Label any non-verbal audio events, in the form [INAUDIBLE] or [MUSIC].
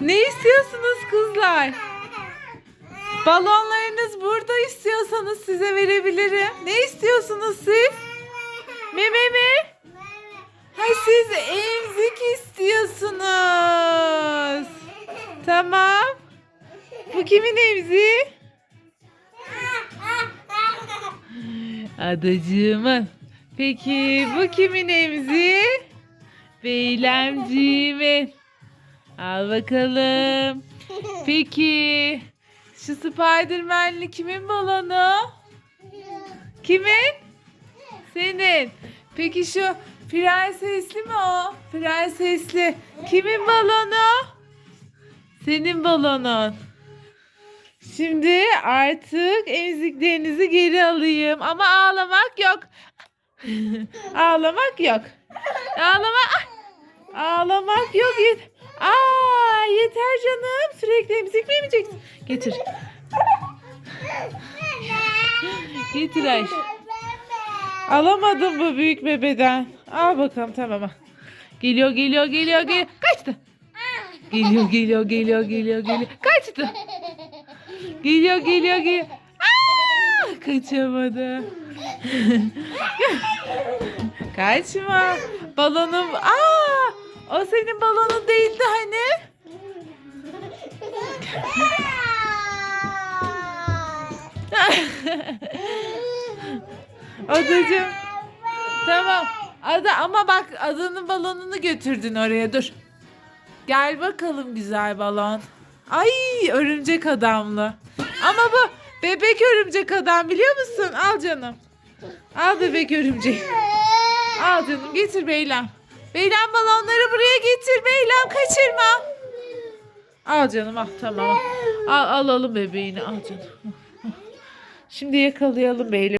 Ne istiyorsunuz kızlar? Balonlarınız burada istiyorsanız size verebilirim. Ne istiyorsunuz siz? Meme mi? Ha siz emzik istiyorsunuz. Tamam. Bu kimin emziği? Adacığımın. Peki bu kimin emziği? Beylemciğimin. Al bakalım. [LAUGHS] Peki şu Spiderman'li kimin balonu? Kimin? Senin. Peki şu prensesli mi o? Prensesli. Kimin balonu? Senin balonun. Şimdi artık emziklerinizi geri alayım. Ama ağlamak yok. [LAUGHS] ağlamak yok. Ağlamak Ağlamak yok. Aa, yeter canım. Sürekli emzik mi yemeyeceksin? Getir. Getir Ayşe. Alamadım bu büyük bebeden. Al bakalım tamam. Geliyor geliyor geliyor geliyor. Kaçtı. Geliyor geliyor geliyor geliyor geliyor. Kaçtı. Geliyor geliyor geliyor. Aa, kaçamadı. [LAUGHS] Kaçma. Balonum. Aa, o senin balonun değildi hani. [LAUGHS] Adacığım. Tamam. Ada ama bak adanın balonunu götürdün oraya dur. Gel bakalım güzel balon. Ay örümcek adamlı. Ama bu bebek örümcek adam biliyor musun? Al canım. Al bebek örümcek. Al canım getir Beylem. Beylem balonları buraya getir Beylem kaçırma. Al canım al tamam. Al alalım bebeğini al canım. Şimdi yakalayalım Beylem.